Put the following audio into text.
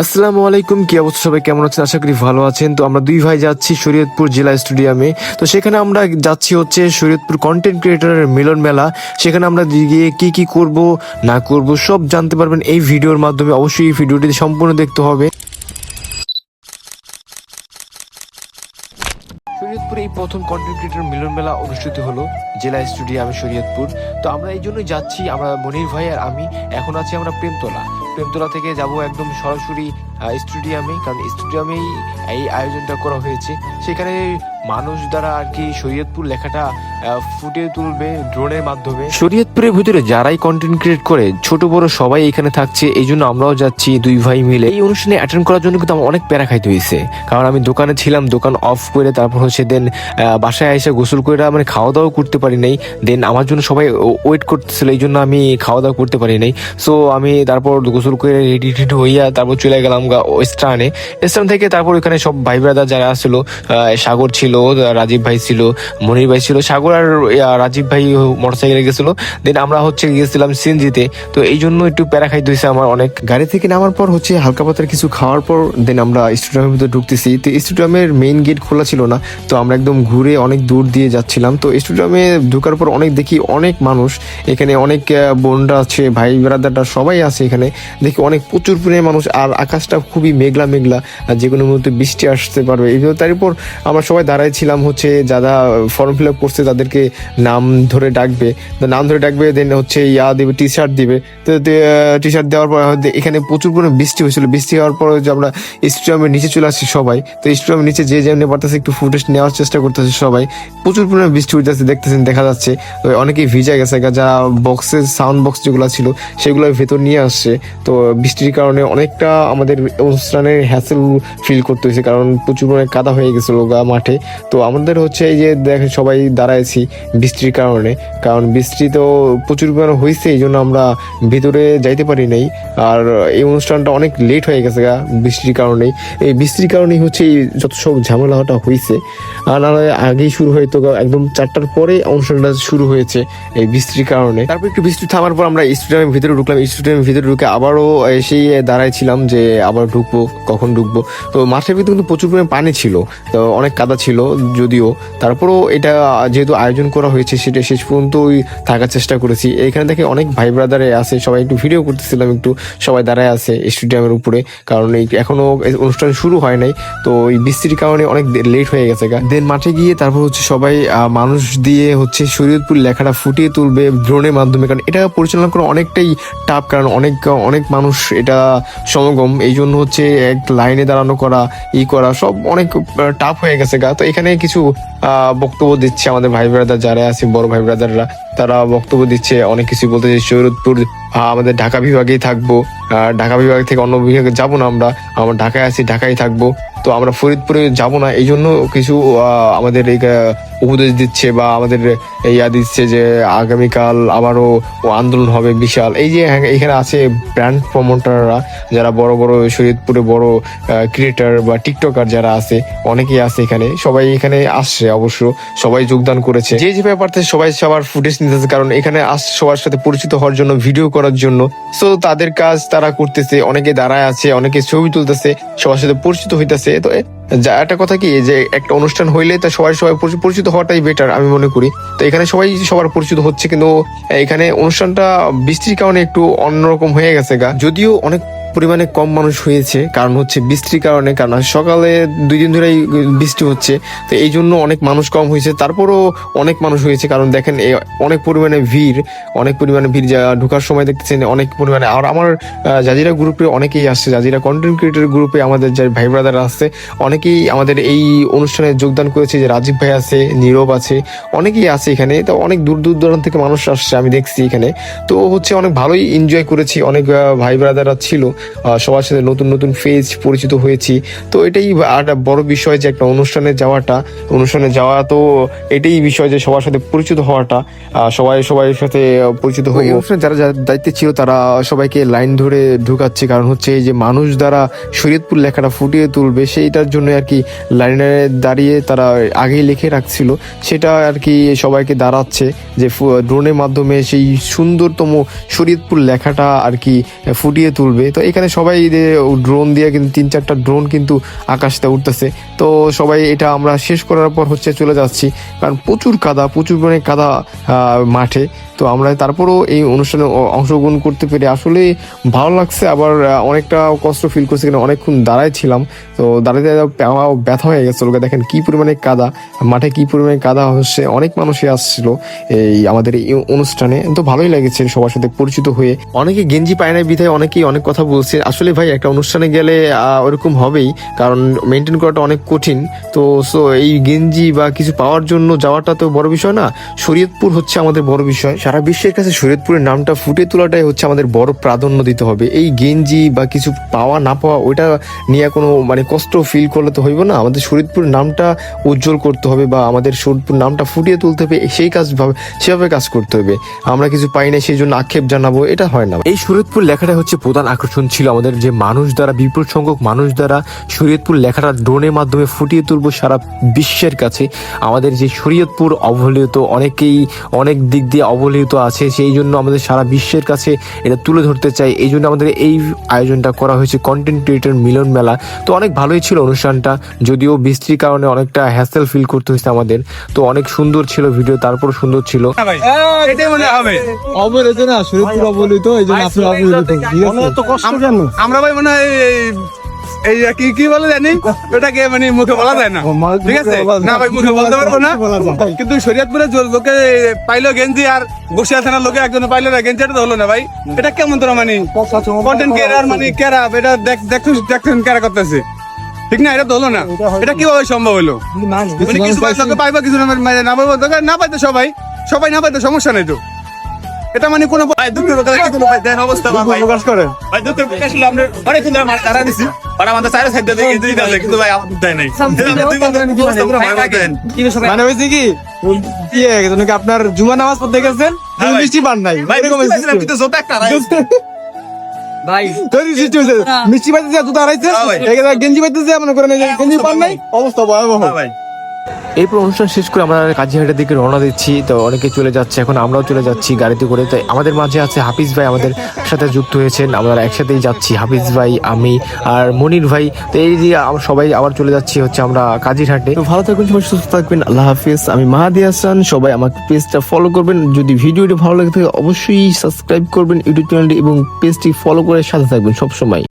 আসসালামু আলাইকুম, কি অবস্থা সবাই? কেমন আছেন? আশা করি ভালো আছেন। তো আমরা দুই ভাই যাচ্ছি শরীয়তপুর জেলা স্টেডিয়ামে। তো সেখানে আমরা যাচ্ছি হচ্ছে শরীয়তপুর কন্টেন্ট ক্রিয়েটরের মিলন মেলা। সেখানে আমরা গিয়ে কি কি করব, না করব, সব জানতে পারবেন এই ভিডিওর মাধ্যমে। অবশ্যই এই ভিডিওটি সম্পূর্ণ দেখতে হবে। শরীয়তপুরে এই প্রথম কন্টেন্ট ক্রিয়েটর মিলন মেলা অনুষ্ঠিত হলো জেলা স্টেডিয়ামে শরীয়তপুর। তো আমরা এই জন্যই যাচ্ছি, আমরা মনির ভাই আর আমি। এখন আছি আমরা প্রেমতলা। প্রেমতলা থেকে যাব একদম সরাসরি স্টেডিয়ামে। কারণ স্টেডিয়ামেই এই আয়োজনটা করা হয়েছে। সেখানে মানুষ দ্বারা আর কি শরীয়তপুর লেখাটা ফুটিয়ে তুলবে ড্রোনের মাধ্যমে। শরীয়তপুরের ভিতরে যারাই কন্টেন্ট ক্রিয়েট করে, ছোট বড় সবাই এখানে থাকছে এই জন্য আমরাও যাচ্ছি দুই ভাই মিলে। এই অনুষ্ঠানে অ্যাটেন্ড করার জন্য কিন্তু আমার অনেক প্যারা খাইতে হয়েছে কারণ আমি দোকানে ছিলাম, দোকান অফ করে তারপর হচ্ছে দেন বাসায় এসে গোসল করে মানে খাওয়া দাওয়া করতে পারি নাই। দেন আমার জন্য সবাই ওয়েট করতেছিল এই জন্য আমি খাওয়া দাওয়া করতে পারি নাই। সো আমি তারপর গোসল করে রেডি টেডি হইয়া তারপর চলে গেলাম গা স্টানে স্টান থেকে তারপর ওখানে সব ভাই ব্রাদার যারা আসলো সাগর ছিল রাজীব ভাই ছিল, মনির ভাই ছিল, সাগর আর রাজীব ভাই মোটরসাইকেলে গেছিল। দেন আমরা হচ্ছে গিয়েছিলাম সিএনজিতে। তো এই জন্য একটু প্যারা খাইতে হয়েছে আমার অনেক। গাড়ি থেকে নামার পর হচ্ছে হালকা পাতার কিছু খাওয়ার পর দেন আমরা স্টেডিয়ামের ভিতরে ঢুকতেছি। তো স্টেডিয়ামের মেইন গেট খোলা ছিল না। তো আমরা একদম ঘুরে অনেক দূর দিয়ে যাচ্ছিলাম। তো স্টেডিয়ামে ঢোকার পর অনেক দেখি অনেক মানুষ। এখানে অনেক বোনরা আছে, ভাই ব্রাদাররা সবাই আছে এখানে। দেখি অনেক প্রচুর পরিমাণে মানুষ আর আকাশটা খুবই মেঘলা মেঘলা। যে কোনো মুহূর্তে বৃষ্টি আসতে পারবে। এই তারপর আমরা সবাই দাঁড়াই ছিলাম হচ্ছে, যারা ফর্ম ফিল আপ করছে তাদেরকে নাম ধরে ডাকবে। তো নাম ধরে ডাকবে দেন হচ্ছে ইয়া দিবে টি শার্ট দিবে। তো টি শার্ট দেওয়ার পর এখানে প্রচুর পরিমাণে বৃষ্টি হয়েছিল। বৃষ্টি হওয়ার পর যে আমরা স্টেডিয়ামের নিচে চলে আসছি সবাই। তো স্টেডিয়ামের নিচে যে যেমনি পারতেছে একটু ফুটেজ নেওয়ার চেষ্টা করতেছে সবাই। প্রচুর পরিমাণে বৃষ্টি হইতেছে, দেখতেছেন, দেখা যাচ্ছে। তো অনেকেই ভিজা গেছে যা বক্সের সাউন্ড বক্স যেগুলো ছিল সেগুলো ভেতর নিয়ে আসছে। তো বৃষ্টির কারণে অনেকটা আমাদের অনুষ্ঠানের হ্যাসেল ফিল করতে হয়েছে কারণ প্রচুর পরিমাণে কাদা হয়ে গেছিল গা মাঠে। তো আমাদের হচ্ছে এই যে দেখেন সবাই দাঁড়াইছি বৃষ্টির কারণে। কারণ বৃষ্টি তো প্রচুর পরিমাণে হয়েছে এই জন্য আমরা ভিতরে যাইতে পারি নাই। আর এই অনুষ্ঠানটা অনেক লেট হয়ে গেছে গা বৃষ্টির কারণেই। এই বৃষ্টির কারণেই হচ্ছে এই যত সব ঝামেলাটা হয়েছে আর নাহলে আগেই শুরু হয়তো একদম চারটার পরে অনুষ্ঠানটা শুরু হয়েছে এই বৃষ্টির কারণে। তারপর একটু বৃষ্টি থামার পর আমরা স্টেডিয়ামের ভিতরে ঢুকলাম। স্টেডিয়ামের ভিতরে ঢুকে আবারও এসেই দাঁড়াইছিলাম যে আবার ঢুকবো, কখন ঢুকবো। তো মাঠের ভিতরে কিন্তু প্রচুর পরিমাণে পানি ছিল, তো অনেক কাদা ছিল। যদিও। তারপরেও এটা যেহেতু আয়োজন করা হয়েছে, সেটা শেষ পর্যন্তই থাকার চেষ্টা করেছি। এখানে দেখে অনেক ভাই ব্রাদারে আছে, সবাই একটু ভিডিও করতেছিলাম, একটু সবাই দাঁড়ায় আছে স্টেডিয়ামের উপরে। কারণ এই এখনও অনুষ্ঠান শুরু হয় নাই, তো এই বৃষ্টির কারণে অনেক লেট হয়ে গেছে গা। দেন মাঠে গিয়ে তারপর হচ্ছে সবাই মানুষ দিয়ে হচ্ছে শরীয়তপুর লেখাটা ফুটিয়ে তুলবে ড্রোনের মাধ্যমে। কারণ এটা পরিচালনা করা অনেকটাই টাফ কারণ অনেক অনেক মানুষ এটা সমাগম। এই জন্য হচ্ছে এক লাইনে দাঁড়ানো করা, ই করা সব অনেক টাফ হয়ে গেছে গা। তো এখানে কিছু বক্তব্য দিচ্ছে আমাদের ভাই ব্রাদার যারা আছে, বড় ভাই ব্রাদাররা তারা বক্তব্য দিচ্ছে, অনেক কিছু বলতে যে সৈরতপুর আমাদের ঢাকা বিভাগেই থাকব। ঢাকা বিভাগ থেকে অন্য বিভাগে যাব না আমরা। আমরা ঢাকায় আছি, ঢাকায় থাকব। তো আমরা ফরিদপুরে যাব না। এই জন্য কিছু আমাদের এই উপদেশ দিচ্ছে বা আমাদের ইয়া দিচ্ছে যে আগামীকাল আবারও আন্দোলন হবে বিশাল। এই যে হ্যাঁ, এখানে আছে ব্র্যান্ড প্রমোটাররা যারা বড় বড় শরীয়তপুরে বড় ক্রিয়েটার বা টিকটকার যারা আছে অনেকেই আছে এখানে। সবাই এখানে আসছে অবশ্য সবাই যোগদান করেছে। যে যে ব্যাপারতে সবাই সবার ফুটেজ নিতেছে কারণ এখানে আসছে সবার সাথে পরিচিত হওয়ার জন্য ভিডিও করার জন্য। সো তাদের কাজ তারা করতেছে অনেকে দাঁড়ায় আছে অনেকে ছবি তুলতেছে সবার সাথে পরিচিত হইতেছে। তো যা, একটা কথা কি যে একটা অনুষ্ঠান হইলে তা সবাই সবাই পরিচিত হওয়াটাই বেটার আমি মনে করি। তো এখানে সবাই, সবার পরিচিত হচ্ছে, কিন্তু এখানে অনুষ্ঠানটা বৃষ্টির কারণে একটু অন্যরকম হয়ে গেছে গা। যদিও অনেক পরিমাণে কম মানুষ হয়েছে, কারণ হচ্ছে বৃষ্টির কারণে, কারণ সকালে দুই দিন ধরেই বৃষ্টি হচ্ছে, তো এই জন্য অনেক মানুষ কম হয়েছে, তারপরও অনেক মানুষ হয়েছে, কারণ দেখেন অনেক পরিমাণে ভিড়, অনেক পরিমাণে ভিড় যা ঢোকার সময় দেখতেছেন, অনেক পরিমাণে, আর আমার জাজিরা গ্রুপে অনেকেই আসছে, জাজিরা কন্টেন্ট ক্রিয়েটর গ্রুপে আমাদের যে ভাই ব্রাদার আসছে, অনেকেই আমাদের এই অনুষ্ঠানে যোগদান করেছে, যে রাজীব ভাই আছে, নীরব আছে, অনেকেই আছে এখানে, তো অনেক দূর দূর দূরান্ত থেকে মানুষ আসছে, আমি দেখছি এখানে, তো হচ্ছে অনেক ভালোই এনজয় করেছি, অনেক ভাই ব্রাদাররা ছিল সবার সাথে নতুন নতুন ফেজ পরিচিত হয়েছি। তো এটাই একটা বড় বিষয় যে একটা অনুষ্ঠানে যাওয়াটা। অনুষ্ঠানে যাওয়া তো এটাই বিষয় যে সবার সাথে পরিচিত হওয়াটা। সবাই সবাই সাথে পরিচিত হয়ে অনুষ্ঠানে যারা যারা দায়িত্বে ছিল তারা সবাইকে লাইন ধরে ঢুকাচ্ছে। কারণ হচ্ছে এই যে মানুষ দ্বারা শরীয়তপুর লেখাটা ফুটিয়ে তুলবে সেইটার জন্য আর কি লাইনে দাঁড়িয়ে তারা আগেই লিখে রাখছিল। সেটা আর কি সবাইকে দাঁড়াচ্ছে যে ড্রোনের মাধ্যমে সেই সুন্দরতম শরীয়তপুর লেখাটা আর কি ফুটিয়ে তুলবে। তো এখানে সবাই ড্রোন দিয়ে কিন্তু তিন চারটা ড্রোন কিন্তু আকাশতে উঠতেছে। তো সবাই এটা আমরা শেষ করার পর হচ্ছে চলে যাচ্ছি। কারণ প্রচুর কাদা, প্রচুর পরিমাণে কাদা মাঠে। তো আমরা তারপরেও এই অনুষ্ঠানে অংশগ্রহণ করতে পেরে আসলে ভালো লাগছে। আবার অনেকটা কষ্ট ফিল করছি কারণ অনেকক্ষণ দাঁড়ায় ছিলাম। তো দাঁড়াতে ব্যথা হয়ে গেছে লোকে দেখেন কি পরিমাণে কাদা, মাঠে কি পরিমাণে কাদা হচ্ছে। অনেক মানুষই আসছিল এই আমাদের এই অনুষ্ঠানে। তো ভালোই লেগেছে সবার সাথে পরিচিত হয়ে। অনেকে গেঞ্জি পায় না বিধায় অনেকেই অনেক কথা বলছে। আসলে ভাই, একটা অনুষ্ঠানে গেলে ওরকম হবেই, কারণ মেনটেন করাটা অনেক কঠিন। তো সো এই গেঞ্জি বা কিছু পাওয়ার জন্য যাওয়াটা তো বড় বিষয় না। শরীয়তপুর হচ্ছে আমাদের বড় বিষয়। সারা বিশ্বের কাছে শরীয়তপুরের নামটা ফুটে তোলাটাই হচ্ছে আমাদের বড় প্রাধান্য দিতে হবে। এই গেঞ্জি বা কিছু পাওয়া, না পাওয়া, ওইটা নিয়ে কোনো মানে কষ্ট ফিল করলে তো হইব না। আমাদের শরীয়তপুরের নামটা উজ্জ্বল করতে হবে বা আমাদের শরীয়তপুর নামটা ফুটিয়ে তুলতে হবে, সেই কাজ ভাবে, সেভাবে কাজ করতে হবে। আমরা কিছু পাই না সেই জন্য আক্ষেপ জানাব, এটা হয় না। এই শরীয়তপুর লেখাটা হচ্ছে প্রধান আকর্ষণ ছিল আমাদের যে মানুষ দ্বারা বিপুল সংখ্যক মানুষ দ্বারা শরীয়তপুর লেখাটা ড্রোনের মাধ্যমে ফুটিয়ে তুলব সারা বিশ্বের কাছে। আমাদের যে শরীয়তপুর অবহেলিত অনেকেই অনেক দিক দিয়ে অবহেলিত আছে সেই জন্য আমাদের সারা বিশ্বের কাছে এটা তুলে ধরতে চাই। এই জন্য আমাদের এই আয়োজনটা করা হয়েছে কন্টেন্ট ক্রিয়েটর মিলন মেলা। তো অনেক ভালোই ছিল অনুষ্ঠানটা যদিও বৃষ্টির কারণে অনেকটা হ্যাসেল ফিল করতে হয়েছে আমাদের। তো অনেক সুন্দর ছিল ভিডিও তারপর সুন্দর ছিল। এটাই মনে হবে। অবহেলিত না অবহেলিত এই জন্য আপনি অবহেলিত। আমরা ভাই মনে হয় এই- কি কি বলে জানি? ওটাকে মানে মুখে বলা যায় না। ঠিক আছে? না ভাই মুখে বলতে পারব না। কিন্তু শরীয়তপুরে লোকে পাইলো গেঞ্জি আর বসিয়া থানার লোকে একজন পাইলো না গেঞ্জি এটা তো হলো না ভাই। এটা কেমন তোরা মানে কন্টেন্ট ক্রিয়েটার মানে কেরা? এটা দেখ দেখুন দেখুন কেরা করতেছে। ঠিক না? এটা তো হলো না। এটা কীভাবে সম্ভব হলো? মানে কিছু লোকে পাইবা কিছু না মানে না পাইবা। না পাইতে সবাই। সবাই না পাইতে সমস্যা নেই তো। এটা মানে কোনো ভাই দুঃখের কথা কি কোনো ভাই দেন অবস্থা ভাই। প্রকাশ করেন। ভাই দুঃখের প্রকাশ হলো আমরা অনেক দিন ধরে মাছ তারা দিছি আর আমাদের চার সাইড দিয়ে কিন্তু দিতে আছে কিন্তু ভাই আমাদের দেয় নাই। ভাই ভাই মানে হয়েছে কি ইয়ে যেন কি আপনার জুমা নামাজ পড়তে গেছেন? হ্যাঁ মিষ্টি পান নাই। ভাই এরকম কিন্তু জোতা একটা রাইস তৈরি সৃষ্টি হয়েছে। মিষ্টি পাইতেছে দুটো আড়াইছে। হ্যাঁ গেঞ্জি পাইতেছে মনে করেন এই গেঞ্জি পান নাই। অবস্থা ভয়াবহ। হ্যাঁ ভাই। এরপর অনুষ্ঠান শেষ করে আমরা কাজিহাটের দিকে রওনা দিচ্ছি। তো অনেকে চলে যাচ্ছে, এখন আমরাও চলে যাচ্ছি গাড়িতে করে। তাই আমাদের মাঝে আছে হাফিজ ভাই আমাদের সাথে যুক্ত হয়েছেন। আমরা একসাথেই যাচ্ছি, হাফিজ ভাই, আমি আর মনির ভাই। তো এই যে আমরা সবাই আবার চলে যাচ্ছি হচ্ছে আমরা কাজিরহাটে। তো ভালো থাকবেন সবাই সুস্থ থাকবেন। আল্লাহ হাফিজ। আমি মাহাদি হাসান। সবাই আমার পেজটা ফলো করবেন। যদি ভিডিওটি ভালো লাগে থাকে, অবশ্যই সাবস্ক্রাইব করবেন ইউটিউব চ্যানেলটি এবং পেজটি ফলো করে সাথে থাকবেন সবসময়।